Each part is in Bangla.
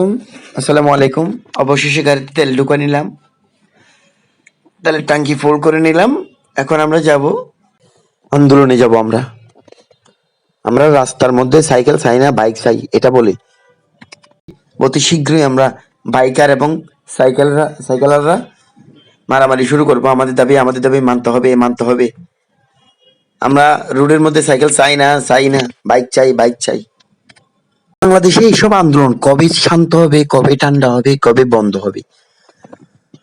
আসসালামু আলাইকুম। অবশেষে গাড়িতে তেল ঢুকে নিলাম। তেলের ট্যাঙ্কি ফুল করে নিলাম। এখন আমরা যাব, আন্দোলনে যাব আমরা। আমরা রাস্তার মধ্যে সাইকেল চাই না, বাইক চাই, এটা বলি। অতি শীঘ্রই আমরা বাইকার এবং সাইকেলরা সাইকেলাররা মারামারি শুরু করব। আমাদের দাবি আমাদের দাবি মানতে হবে মানতে হবে। আমরা রোডের মধ্যে সাইকেল চাই না চাই না। বাইক চাই বাইক চাই। বাংলাদেশে এইসব আন্দোলন, কবে শান্ত হবে, কবে ঠান্ডা হবে, কবে বন্ধ হবে?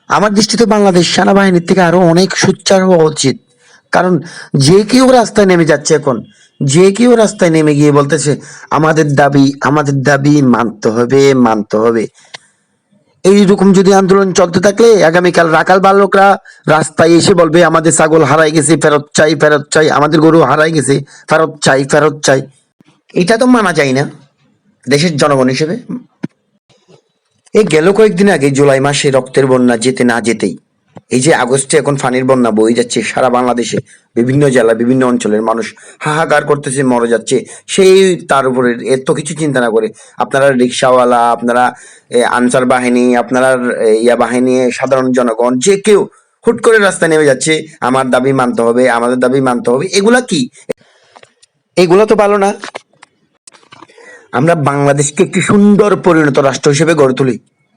আমার দৃষ্টিতে বাংলাদেশ সেনাবাহিনীর থেকে আরও অনেক সোচ্চার হওয়া উচিত। কারণ যে কেউ রাস্তায় নেমে যাচ্ছে এখন, যে কেউ রাস্তায় নেমে গিয়ে বলতেছে, আমাদের দাবি আমাদের দাবি মানতে হবে মানতে হবে। এইরকম যদি আন্দোলন চলতে থাকলে, আগামীকাল রাকাল বালকরা রাস্তায় এসে বলবে, আমাদের ছাগল হারাই গেছে, ফেরত চাই ফেরত চাই, আমাদের গরু হারাই গেছে, ফেরত চাই ফেরত চাই। এটা তো মানা যায় না। দেশের জনগণ হিসেবে? এই গেল কয়েকদিন আগে জুলাই মাসে রক্তের বন্যা যেতে না যেতেই, এই যে আগস্টে এখন ফানির বন্যা বয়ে যাচ্ছে, সারা বাংলাদেশে বিভিন্ন জেলা, বিভিন্ন অঞ্চলের মানুষ হাহাকার করতেছে, মরে যাচ্ছে। সেই তার উপরে এত কিছু চিন্তা না করে। আপনারা রিক্সাওয়ালা, আপনারা আনসার বাহিনী, আপনারা ইয়া বাহিনী, সাধারণ জনগণ, যে কেউ হুট করে রাস্তায় নেমে যাচ্ছে, আমার দাবি মানতে হবে, আমাদের দাবি মানতে হবে, এগুলা কি? এগুলা তো ভালো না। আমরা বাংলাদেশকে একটি সুন্দর পরিণত রাষ্ট্র হিসেবে গড়ে তুলি।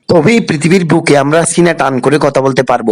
তবেই পৃথিবীর বুকে আমরা সিনা টান করে কথা বলতে পারব।